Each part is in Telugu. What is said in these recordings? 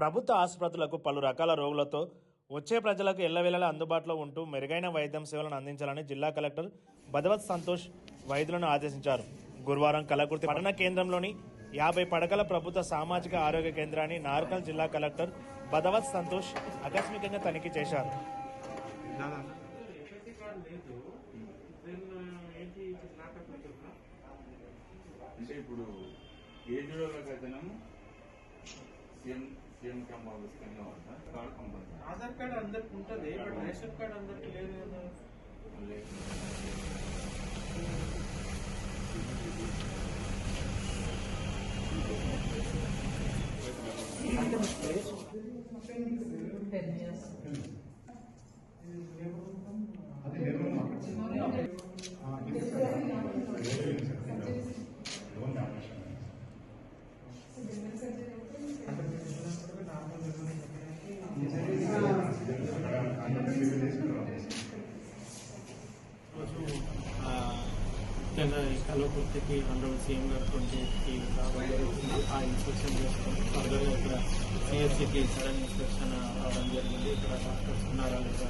ప్రభుత్వ ఆసుపత్రులకు పలు రకాల రోగులతో వచ్చే ప్రజలకు ఎల్లవేళలా అందుబాటులో ఉంటూ మెరుగైన వైద్యం సేవలను అందించాలని జిల్లా కలెక్టర్ భదవత్ సంతోష్ వైద్యులను ఆదేశించారు. గురువారం కలకుర్తి పట్టణ కేంద్రంలోని యాభై పడకల ప్రభుత్వ సామాజిక ఆరోగ్య కేంద్రాన్ని నార్కల్ జిల్లా కలెక్టర్ భదవత్ సంతోష్ ఆకస్మికంగా తనిఖీ చేశారు. అంటే ఇప్పుడు aged వాళ్ళకైతేనేమో CM CM camp office కింద ఉంటా కార్డు కంపల్సరీ ఆధార్ కార్డు అందరికి ఉంటుంది బట్ రేషన్ కార్డు అందరికి లేదు కదా మళ్ళీ రోజు ముఖ్యంగా ఈ కల్వకుర్తికి ఆనరబుల్ సీఎం గారు ఆ ఇన్స్పెక్షన్ చేసుకొని ఫర్దర్గా ఇక్కడ సిఎస్సికి సడన్ ఇన్స్పెక్షన్ రావడం జరిగింది. ఇక్కడ డాక్టర్స్ ఉన్నారా లేదా?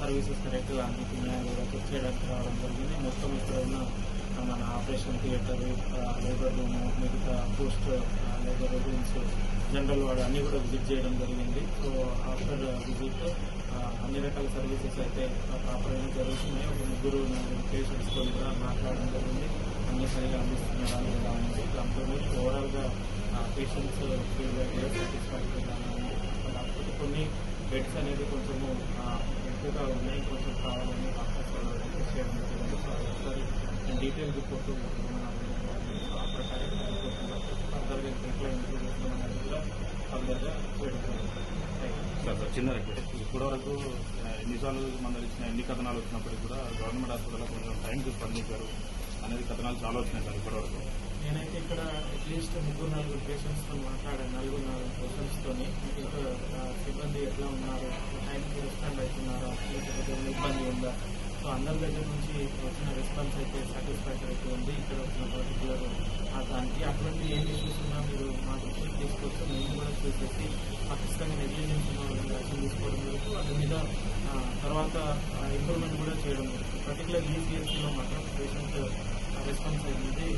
సర్వీసెస్ కరెక్ట్గా అందుతున్నాయా లేదా? చెక్ చేయడానికి రావడం జరిగింది. మొత్తం ఇక్కడ ఉన్న మన ఆపరేషన్ థియేటర్ లేబర్ రూమ్ మిగతా post labour rooms general ward అన్నీ కూడా విజిట్ చేయడం జరిగింది. సో ఆఫ్టర్ విజిట్ అన్ని రకాల సర్వీసెస్ అయితే ప్రాపర్గా జరుగుతున్నాయి ఒక ముగ్గురు నలుగురు పేషెంట్స్తో కూడా మాట్లాడడం జరిగింది అన్ని సరిగా అందిస్తున్నారా లేదా అనేది దాంతో ఓవరాల్గా పేషెంట్స్ ఫీడ్బ్యాక్ సాటిస్ఫాక్టరీగా ఉంది కాకపోతే కొన్ని బెడ్స్ అనేది కొంచెము ఎక్కువగా ఉన్నాయి కొంచెం కావాలని డాక్టర్స్ రిక్వెస్ట్ చేయడం జరిగింది సో ఒకసారి డీటెయిల్ రిపోర్ట్ ఆ ప్రకారం రిపోర్ట్ ఫర్దర్గా ఎట్లా ఇంప్రూవ్ చేస్తున్నాం అనేది కూడా ఫర్దర్గా చేయడం జరుగుతుంది థ్యాంక్ యూ సార్ సార్ చిన్న రిక్వెస్ట్ ఇప్పటివరకు ఎన్నిసార్లు మన ఇచ్చిన ఎన్ని కథనాలు వచ్చినప్పటికీ కూడా గవర్నమెంట్ హాస్పిటల్లో కొంచెం టైంకి స్పందించారు అనేది కథనాలు చాలా వచ్చినాయి సార్ ఇప్పటివరకు. నేనైతే ఇక్కడ అట్లీస్ట్ ముగ్గురు నలుగురు పేషెంట్స్తో మాట్లాడాను. నలుగురు నాలుగు పేషెంట్స్ తోని. సిబ్బంది ఎట్లా ఉన్నారు? టైంకి రెస్పాండ్ అవుతున్నారా? లేకపోతే ఇబ్బంది ఉందా? సో అందరి దగ్గర నుంచి వచ్చిన రెస్పాన్స్ అయితే సాటిస్ఫాక్టరీ అయితే ఉంది. ఇక్కడ వచ్చిన పర్టికులర్ దానికి అటువంటి ఏం దృష్టికి తీసుకొస్తే మేము కూడా చూసేసి ఖచ్చితంగా నెగ్లిజెన్స్ ఉన్న వాళ్ళని యాక్షన్ తీసుకోవడం జరుగుతుంది. వాటి మీద తర్వాత ఇంప్రూవ్మెంట్ కూడా చేయడం జరుగుతుంది. పర్టికులర్ ఈ సిఎస్సీలో మాత్రం పేషెంట్ రెస్పాన్స్ అనేది